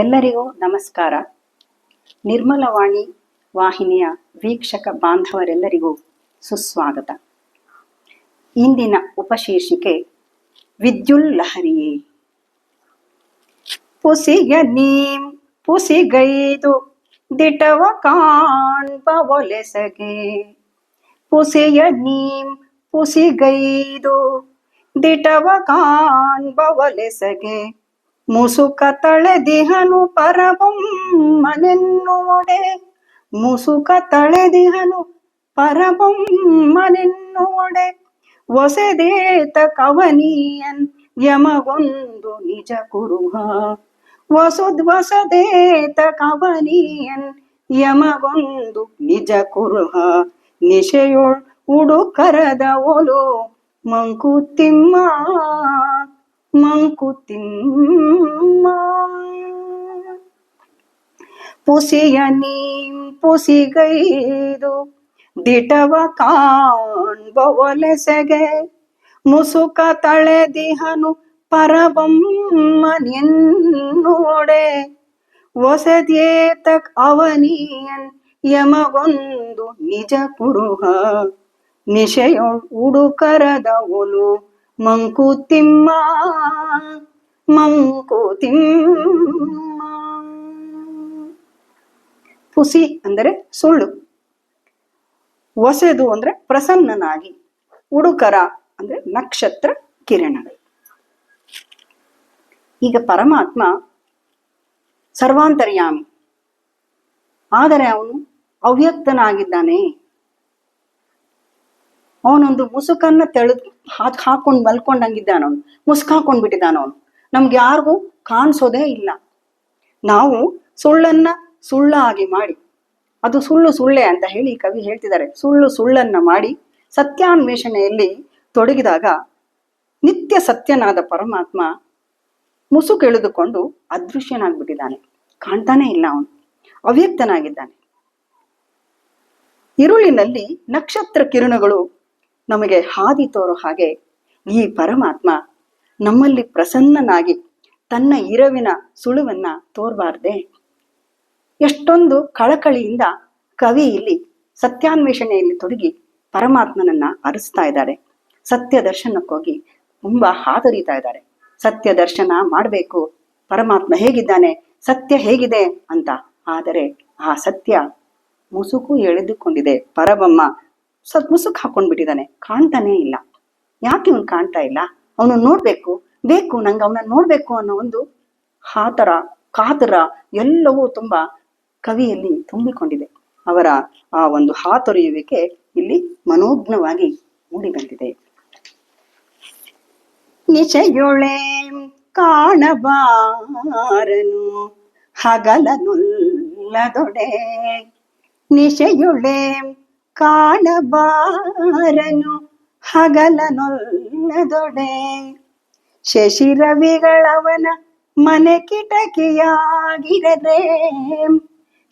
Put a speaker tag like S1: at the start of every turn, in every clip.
S1: ಎಲ್ಲರಿಗೂ ನಮಸ್ಕಾರ. ನಿರ್ಮಲವಾಣಿ ವಾಹಿನಿಯ ವೀಕ್ಷಕ ಬಾಂಧವರೆಲ್ಲರಿಗೂ ಸುಸ್ವಾಗತ. ಇಂದಿನ ಉಪಶೀರ್ಷಿಕೆ ವಿದ್ಯುಲ್ಲಹರಿಯೇ ಪುಸಿಯ ನೀಂ ಪುಸಿಗೈದು ದಿಟವ ಕಾಣ್ಬ ಒಲೆಸಗೆ ಪುಸಿಯ ನೀಂ ಪುಸಿಗೈದು ದಿಟವ ಕಾಣ್ಬ ಒಲೆಸಗೆ ಮುಸುಕ ತಳೆದಿಹನು ಪರಬೊಮ್ಮನೆನ್ನುವಡೆ ಮುಸುಕ ತಳೆದಿಹನು ಪರಬೊಮ್ಮನೆನ್ನುವಡೆ ಒಸೆದೇತ ಕವನೀಯನ್ ಯಮಗೊಂದು ನಿಜ ಕುರುಹ. ವಸುದ್ವಸದೇತ ಕವನೀಯನ್ ಯಮಗೊಂದು ನಿಜ ಕುರುಹ. ನಿಶೆಯೊಳ್ ಉಡುಕರದ ಒಲು ಮಂಕುತಿಮ್ಮ ಮಂಕುತಿಮ್ಮ ಪುಸಿಯ ನೀಂ ಪುಸಿಗೈದು, ದಿಟವ ಕಾಣ್ಬವಲೆಸೆಗೆ. ಮುಸುಕ ತಳೆದಿಹನು ಪರಬೊಮ್ಮನೆನ್ನುವಡೆ ಒಸದೇತಕ್ ಅವನಿಯನ್ ಯಮಗೊಂದು ನಿಜ ಕುರುಹ. ನಿಶೆಯೊಳ್ ಉಡುಕರದ ಒಲು ಮಂಕುತಿಮ್ಮ ಮಂಕುತಿಮ್ಮ. ಪುಸಿ ಅಂದರೆ ಸುಳ್ಳು. ಒಸೆದು ಅಂದ್ರೆ ಪ್ರಸನ್ನನಾಗಿ. ಉಡುಕರ ಅಂದ್ರೆ ನಕ್ಷತ್ರ ಕಿರಣಗಳು ಈಗ ಪರಮಾತ್ಮ ಸರ್ವಾಂತರ್ಯಾಮಿ. ಆದರೆ ಅವನು ಅವ್ಯಕ್ತನಾಗಿದ್ದಾನೆ. ಅವನೊಂದು ಮುಸುಕನ್ನ ತೆಳೆದು ಹಾಕ್ ಹಾಕೊಂಡು ಮಲ್ಕೊಂಡಂಗಿದ್ದಾನ ಅವನು, ಮುಸ್ಕ್ ಹಾಕೊಂಡ್ ಬಿಟ್ಟಿದ್ದಾನ ಅವನು. ನಮ್ಗೆ ಯಾರಿಗೂ ಕಾಣಿಸೋದೇ ಇಲ್ಲ. ನಾವು ಸುಳ್ಳನ್ನ ಸುಳ್ಳಾಗಿ ಮಾಡಿ, ಅದು ಸುಳ್ಳು ಸುಳ್ಳೆ ಅಂತ ಹೇಳಿ ಕವಿ ಹೇಳ್ತಿದ್ದಾರೆ. ಸುಳ್ಳು ಸುಳ್ಳನ್ನ ಮಾಡಿ ಸತ್ಯಾನ್ವೇಷಣೆಯಲ್ಲಿ ತೊಡಗಿದಾಗ ನಿತ್ಯ ಸತ್ಯನಾದ ಪರಮಾತ್ಮ ಮುಸುಕೆಳೆದುಕೊಂಡು ಅದೃಶ್ಯನಾಗ್ಬಿಟ್ಟಿದ್ದಾನೆ. ಕಾಣ್ತಾನೆ ಇಲ್ಲ ಅವನು, ಅವ್ಯಕ್ತನಾಗಿದ್ದಾನೆ. ಇರುಳಿನಲ್ಲಿ ನಕ್ಷತ್ರ ಕಿರಣಗಳು ನಮಗೆ ಹಾದಿ ತೋರೋ ಹಾಗೆ ಈ ಪರಮಾತ್ಮ ನಮ್ಮಲ್ಲಿ ಪ್ರಸನ್ನನಾಗಿ ತನ್ನ ಇರವಿನ ಸುಳುವನ್ನ ತೋರ್ಬಾರ್ದೆ ಎಷ್ಟೊಂದು ಕಳಕಳಿಯಿಂದ ಕವಿ ಇಲ್ಲಿ ಸತ್ಯಾನ್ವೇಷಣೆಯಲ್ಲಿ ತೊಡಗಿ ಪರಮಾತ್ಮನನ್ನ ಅರಿಸ್ತಾ ಇದ್ದಾರೆ. ಸತ್ಯ ದರ್ಶನಕ್ಕೋಗಿ ತುಂಬಾ ಹಾದರಿತಾ ಇದ್ದಾರೆ. ಸತ್ಯ ದರ್ಶನ ಮಾಡಬೇಕು. ಪರಮಾತ್ಮ ಹೇಗಿದ್ದಾನೆ? ಸತ್ಯ ಹೇಗಿದೆ ಅಂತ. ಆದರೆ ಆ ಸತ್ಯ ಮುಸುಕು ಎಳೆದುಕೊಂಡಿದೆ ಪರಬಮ್ಮ ಸ್ವಲ್ಪ ಮುಸುಕ್ ಹಾಕೊಂಡ್ಬಿಟ್ಟಿದ್ದಾನೆ ಕಾಣ್ತಾನೇ ಇಲ್ಲ. ಯಾಕೆ ಇವನು ಕಾಣ್ತಾ ಇಲ್ಲ? ಅವನು ನೋಡ್ಬೇಕು. ಬೇಕು, ನಂಗೆ ಅವನ ನೋಡ್ಬೇಕು ಅನ್ನೋ ಒಂದು ಹಾತರ, ಕಾತರ ಎಲ್ಲವೂ ತುಂಬಾ ಕವಿಯಲ್ಲಿ ತುಂಬಿಕೊಂಡಿದೆ. ಅವರ ಆ ಒಂದು ಹಾತೊರೆಯುವಿಕೆ ಇಲ್ಲಿ ಮನೋಜ್ಞವಾಗಿ ಮೂಡಿ ಬಂದಿದೆ ನಿಶೆಯೊಳೆ ಕಾಣಬಾರನು, ಹಗಲನುಲ್ಲದೊಡೆ. ನಿಶೆಯೊಳೆ ಕಾಣಬಾರನು ಹಗಲನೊಲ್ಲದೊಡೆ ಶಶಿರವಿಗಳವನ ಮನೆ ಕಿಟಕಿಯಾಗಿರದೆ.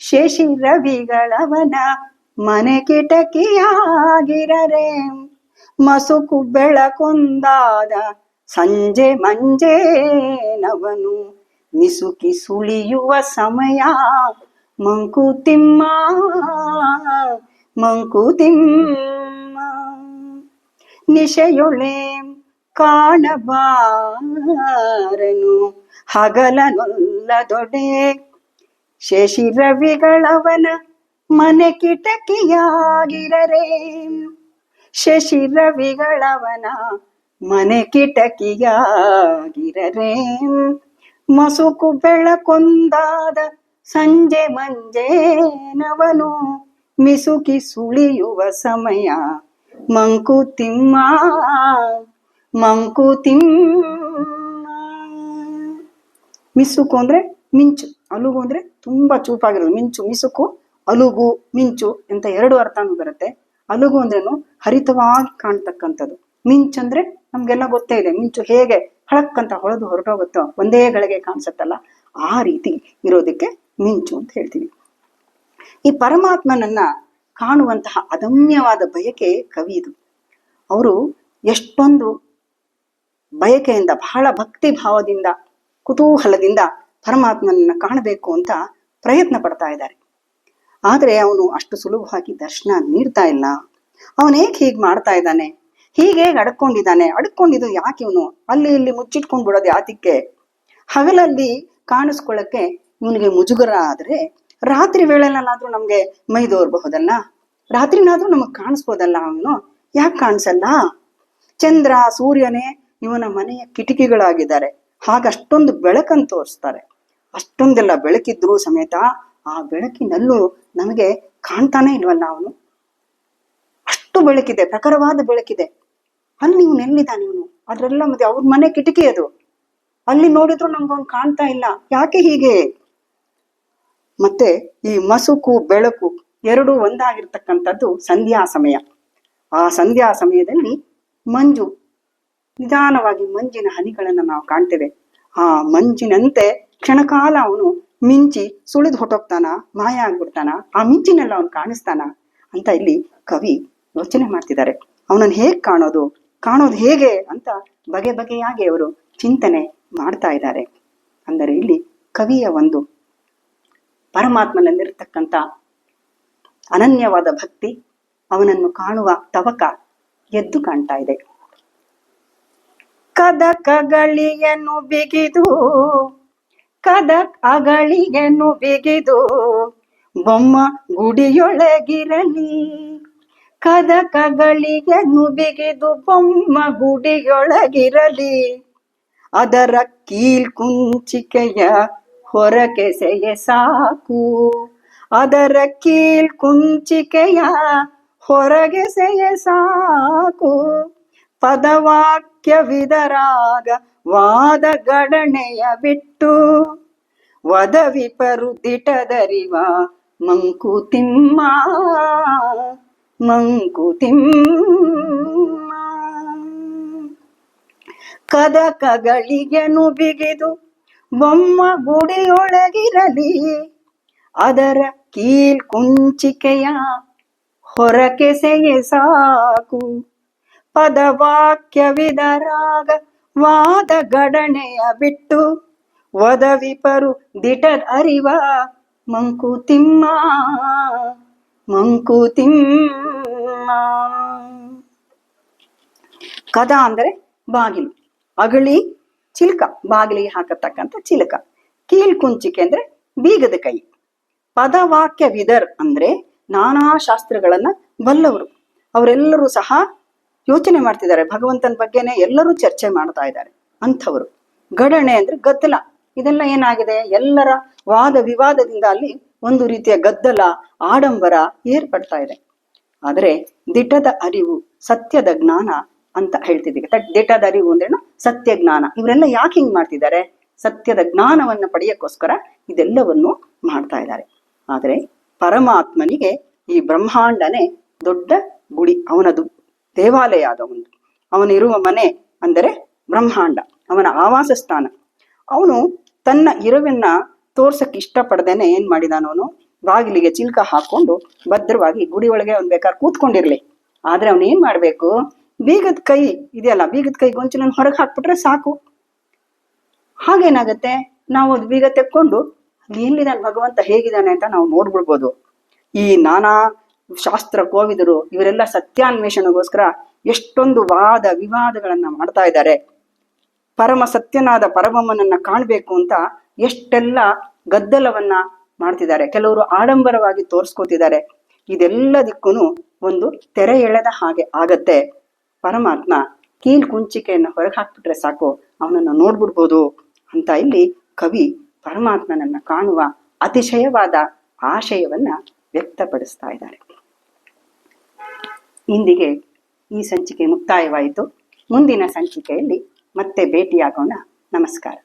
S1: ಶಶಿರವಿಗಳವನ ಮನೆ ಕಿಟಕಿಯಾಗಿರರೆ ಮಸುಕು ಬೆಳಕೊಂದಾದ ಸಂಜೆ ಮಂಜೇನವನು ಮಿಸುಕಿ ಸುಳಿಯುವ ಸಮಯ ಮಂಕುತಿಮ್ಮ ಮಂಕುತಿಮ್ಮ. ನಿಶೆಯೊಳೆ ಕಾಣಬಾರನು ಹಗಲನೊಲ್ಲದೊಡೆ ಶಶಿರವಿಗಳವನ ಮನೆ ಕಿಟಕಿಯಾಗಿರರೆ. ಶಶಿರವಿಗಳವನ ಮನೆ ಕಿಟಕಿಯಾಗಿರರೆ. ಮಸುಕು ಬೆಳಕೊಂದಾದ ಸಂಜೆ ಮಂಜೇನವನು ಮಿಸುಕಿ ಸುಳಿಯುವ ಸಮಯ. ಮಂಕುತಿಮ್ಮ ಮಂಕುತಿಮ್ಮ ಮಿಸುಕು ಅಂದ್ರೆ ಮಿಂಚು, ಅಲುಗು ಅಂದ್ರೆ ತುಂಬಾ ಚೂಪಾಗಿರೋದು. ಮಿಂಚು, ಮಿಸುಕು, ಅಲುಗು, ಮಿಂಚು ಅಂತ ಎರಡು ಅರ್ಥನೂ ಬರುತ್ತೆ. ಅಲುಗು ಅಂದ್ರೇನು? ಹರಿತವಾಗಿ ಕಾಣ್ತಕ್ಕಂಥದ್ದು. ಮಿಂಚು ಅಂದ್ರೆ ನಮ್ಗೆಲ್ಲ ಗೊತ್ತೇ ಇದೆ. ಮಿಂಚು ಹೇಗೆ ಹಳಕ್ಕಂತ ಹೊಳೆದು ಹೊರಟೋಗುತ್ತೋ, ಒಂದೇ ಗಳಿಗೆ ಕಾಣಿಸುತ್ತಲ್ಲ, ಆ ರೀತಿ ಇರೋದಕ್ಕೆ ಮಿಂಚು ಅಂತ ಹೇಳ್ತೀವಿ. ಈ ಪರಮಾತ್ಮನನ್ನ ಕಾಣುವಂತಹ ಅದಮ್ಯವಾದ ಬಯಕೆ ಕವಿ ಇದು. ಅವರು ಎಷ್ಟೊಂದು ಬಯಕೆಯಿಂದ, ಬಹಳ ಭಕ್ತಿ ಭಾವದಿಂದ, ಕುತೂಹಲದಿಂದ ಪರಮಾತ್ಮನನ್ನ ಕಾಣಬೇಕು ಅಂತ ಪ್ರಯತ್ನ ಪಡ್ತಾ ಇದ್ದಾರೆ. ಆದರೆ ಅವನು ಅಷ್ಟು ಸುಲಭವಾಗಿ ದರ್ಶನ ನೀಡ್ತಾ ಇಲ್ಲ. ಅವನು ಹೇಗೆ ಮಾಡ್ತಾ ಇದ್ದಾನೆ? ಹೀಗೆ ಅಡ್ಕೊಂಡಿದ್ದಾನೆ? ಅಡ್ಕೊಂಡಿದ್ದು ಯಾಕೆ ಇವನು? ಅಲ್ಲಿ ಇಲ್ಲಿ ಮುಚ್ಚಿಟ್ಕೊಂಡ್ ಬಿಡೋದು ಹಗಲಲ್ಲಿ ಕಾಣಿಸ್ಕೊಳ್ಳಕ್ಕೆ ಇವನಿಗೆ ಮುಜುಗರ ಆದ್ರೆ ರಾತ್ರಿ ವೇಳೆನಲ್ಲಾದ್ರೂ ನಮ್ಗೆ ಮೈದೋರ್ಬಹುದಲ್ಲ ರಾತ್ರಿನಾದ್ರೂ ನಮಗ್ ಕಾಣಿಸ್ಬೋದಲ್ಲ ಅವನು? ಯಾಕೆ ಕಾಣಿಸಲ್ಲ? ಚಂದ್ರ, ಸೂರ್ಯನೇ ಇವನ ಮನೆಯ ಕಿಟಕಿಗಳಾಗಿದ್ದಾರೆ. ಹಾಗಷ್ಟೊಂದು ಬೆಳಕನ್ನು ತೋರಿಸ್ತಾರೆ. ಅಷ್ಟೊಂದೆಲ್ಲ ಬೆಳಕಿದ್ರೂ ಸಮೇತ ಆ ಬೆಳಕಿನಲ್ಲೂ ನಮಗೆ ಕಾಣ್ತಾನೆ ಇಲ್ವಲ್ಲ ಅವನು? ಅಷ್ಟು ಬೆಳಕಿದೆ, ಪ್ರಖರವಾದ ಬೆಳಕಿದೆ. ಅಲ್ಲಿ ಇವನು ಎಲ್ಲಿದ್ದಾನೆ ಇವನು. ಅದ್ರೆಲ್ಲ ಮತ್ತೆ ಅವ್ರ ಮನೆ ಕಿಟಕಿ ಅದು. ಅಲ್ಲಿ ನೋಡಿದ್ರು ನಮ್ಗೆ ಅವ್ನು ಕಾಣ್ತಾ ಇಲ್ಲ. ಯಾಕೆ ಹೀಗೆ? ಮತ್ತೆ ಈ ಮಸುಕು, ಬೆಳಕು ಎರಡು ಒಂದಾಗಿರ್ತಕ್ಕಂಥದ್ದು ಸಂಧ್ಯಾ ಸಮಯ. ಆ ಸಂಧ್ಯಾ ಸಮಯದಲ್ಲಿ ಮಂಜು, ನಿಧಾನವಾಗಿ ಮಂಜಿನ ಹನಿಗಳನ್ನು ನಾವು ಕಾಣ್ತೇವೆ. ಆ ಮಂಜಿನಂತೆ ಕ್ಷಣಕಾಲ ಅವನು ಮಿಂಚಿ ಸುಳಿದು ಹೊಟ್ಟೋಗ್ತಾನ ಮಾಯ ಆಗ್ಬಿಡ್ತಾನ ಆ ಮಿಂಚಿನೆಲ್ಲ ಅವನು ಕಾಣಿಸ್ತಾನ ಅಂತ ಇಲ್ಲಿ ಕವಿ ಯೋಚನೆ ಮಾಡ್ತಿದ್ದಾರೆ. ಅವನನ್ನು ಹೇಗ್ ಕಾಣೋದು ಕಾಣೋದು ಹೇಗೆ ಅಂತ ಬಗೆ ಬಗೆಯಾಗಿ ಅವರು ಚಿಂತನೆ ಮಾಡ್ತಾ ಇದ್ದಾರೆ. ಅಂದರೆ ಇಲ್ಲಿ ಕವಿಯ ಒಂದು ಪರಮಾತ್ಮನಲ್ಲಿರ್ತಕ್ಕಂಥ ಅನನ್ಯವಾದ ಭಕ್ತಿ ಅವನನ್ನು ಕಾಣುವ ತವಕ ಎದ್ದು ಕಾಣ್ತಾ ಇದೆ. ಕದಕಗಳಿಗೆನು ಬಿಗಿದು, ಕದಕ್ ಅಗಳಿಗೆನು ಬಿಗಿದು, ಬೊಮ್ಮ ಗುಡಿಯೊಳಗಿರಲಿ. ಕದಕಗಳಿಗೆನು ಬಿಗಿದು, ಬೊಮ್ಮ ಗುಡಿಯೊಳಗಿರಲಿ. ಅದರ ಕೀಲ್ಕುಂಚಿಕೆಯ ಹೊರಕೆಸೆಯ ಸಾಕು. ಅದರ ಕೀಲ್ ಕುಂಚಿಕೆಯ ಹೊರಗೆಸೆಯ ಸಾಕು. ಪದವಾಕ್ಯವಿದರಾಗ ವಾದ ಗಣನೆಯ ಬಿಟ್ಟು ವದವಿಪರು ದಿಟದರಿವ ಮಂಕುತಿಮ್ಮ ಮಂಕುತಿಮ್ಮ ಕದಕಗಳಿಗೆನು ಬಿಗಿದು ಬೊಮ್ಮ ಗುಡಿಯೊಳಗಿರಲಿ. ಅದರ ಕೀಲ್ ಕುಂಚಿಕೆಯ ಹೊರಕೆಸೆಯೇ ಸಾಕು. ಪದವಾಕ್ಯವಿದರಾಗ ವಾದ ಗಡಣೆಯ ಬಿಟ್ಟು ವದವಿಪರು ದಿಟ ಅರಿವ. ಮಂಕುತಿಮ್ಮ ಮಂಕುತಿಮ್ಮ ಕದ ಅಂದರೆ ಬಾಗಿಲು, ಅಗಳಿ ಚಿಲ್ಕ, ಬಾಗಿಲಿಗೆ ಹಾಕತಕ್ಕಂಥ ಚಿಲಕ. ಕೀಲ್ ಕುಂಚಿಕೆ ಅಂದ್ರೆ ಬೀಗದ ಕೈ. ಪದವಾಕ್ಯ ವಿದರ್ ಅಂದ್ರೆ ನಾನಾ ಶಾಸ್ತ್ರಗಳನ್ನ ಬಲ್ಲವರು. ಅವರೆಲ್ಲರೂ ಸಹ ಯೋಚನೆ ಮಾಡ್ತಿದ್ದಾರೆ. ಭಗವಂತನ ಬಗ್ಗೆನೆ ಎಲ್ಲರೂ ಚರ್ಚೆ ಮಾಡ್ತಾ ಇದ್ದಾರೆ. ಅಂಥವರು. ಗಡಣೆ ಅಂದ್ರೆ ಗದ್ದಲ. ಇದೆಲ್ಲ ಏನಾಗಿದೆ? ಎಲ್ಲರ ವಾದ ವಿವಾದದಿಂದ ಅಲ್ಲಿ ಒಂದು ರೀತಿಯ ಗದ್ದಲ, ಆಡಂಬರ ಏರ್ಪಡ್ತಾ ಇದೆ. ಆದರೆ ದಿಟದ ಅರಿವು, ಸತ್ಯದ ಜ್ಞಾನ ಅಂತ ಹೇಳ್ತಿದ್ದೀವಿ. ಅಂದ್ರೆ ಅಂದ್ರೇನು ಸತ್ಯ ಜ್ಞಾನ ಇವರೆಲ್ಲ ಯಾಕೆ ಹಿಂಗ್ ಮಾಡ್ತಿದ್ದಾರೆ? ಸತ್ಯದ ಜ್ಞಾನವನ್ನ ಪಡೆಯಕ್ಕೋಸ್ಕರ ಇದೆಲ್ಲವನ್ನು ಮಾಡ್ತಾ ಇದ್ದಾರೆ. ಆದರೆ ಪರಮಾತ್ಮನಿಗೆ ಈ ಬ್ರಹ್ಮಾಂಡನೇ ದೊಡ್ಡ ಗುಡಿ, ಅವನದು ದೇವಾಲಯ ಆದ ಒಂದು. ಅವನಿರುವ ಮನೆ ಅಂದರೆ ಬ್ರಹ್ಮಾಂಡ, ಅವನ ಆವಾಸ ಸ್ಥಾನ ಅವನು ತನ್ನ ಇರುವನ್ನ ತೋರ್ಸಕ್ ಇಷ್ಟಪಡ್ದೇನೆ ಏನ್ ಮಾಡಿದಾನವನು ಬಾಗಿಲಿಗೆ ಚಿಲ್ಕ ಹಾಕೊಂಡು ಭದ್ರವಾಗಿ ಗುಡಿ ಒಳಗೆ ಅವ್ನು ಬೇಕಾದ್ರೆ ಕೂತ್ಕೊಂಡಿರ್ಲಿ. ಆದ್ರೆ ಅವನೇನ್ ಮಾಡ್ಬೇಕು? ಬೀಗದ ಕೈ ಇದೆಯಲ್ಲ, ಬೀಗದ ಕೈ ಗೊಂಚಲನ್ನು ಹೊರಗೆ ಹಾಕ್ಬಿಟ್ರೆ ಸಾಕು. ಹಾಗೇನಾಗತ್ತೆ? ನಾವು ಅದು ಬೀಗ ತೆಕ್ಕೊಂಡು ಎಲ್ಲಿದ್ದಾನೆ ಭಗವಂತ ಹೇಗಿದ್ದಾನೆ ಅಂತ ನಾವು ನೋಡ್ಬಿಡ್ಬೋದು. ಈ ನಾನಾ ಶಾಸ್ತ್ರ ಕೋವಿದರು ಇವರೆಲ್ಲ ಸತ್ಯಾನ್ವೇಷಣೆಗೋಸ್ಕರ ಎಷ್ಟೊಂದು ವಾದ ವಿವಾದಗಳನ್ನ ಮಾಡ್ತಾ ಇದ್ದಾರೆ. ಪರಮ ಸತ್ಯನಾದ ಪರಮಮ್ಮನನ್ನ ಕಾಣಬೇಕು ಅಂತ ಎಷ್ಟೆಲ್ಲ ಗದ್ದಲವನ್ನ ಮಾಡ್ತಿದ್ದಾರೆ. ಕೆಲವರು ಆಡಂಬರವಾಗಿ ತೋರಿಸ್ಕೋತಿದ್ದಾರೆ. ಇದೆಲ್ಲದಕ್ಕೂ ಒಂದು ತೆರೆ ಎಳೆದ ಹಾಗೆ ಆಗತ್ತೆ. ಪರಮಾತ್ಮ ಕೀಲ್ ಕುಂಚಿಕೆಯನ್ನ ಹೊರಗೆ ಹಾಕ್ಬಿಟ್ರೆ ಸಾಕು, ಅವನನ್ನು ನೋಡ್ಬಿಡ್ಬೋದು ಅಂತ ಇಲ್ಲಿ ಕವಿ ಪರಮಾತ್ಮನನ್ನ ಕಾಣುವ ಅತಿಶಯವಾದ ಆಶಯವನ್ನ ವ್ಯಕ್ತಪಡಿಸ್ತಾ ಇದ್ದಾರೆ. ಇಂದಿಗೆ ಈ ಸಂಚಿಕೆ ಮುಕ್ತಾಯವಾಯಿತು. ಮುಂದಿನ ಸಂಚಿಕೆಯಲ್ಲಿ ಮತ್ತೆ ಭೇಟಿಯಾಗೋಣ. ನಮಸ್ಕಾರ.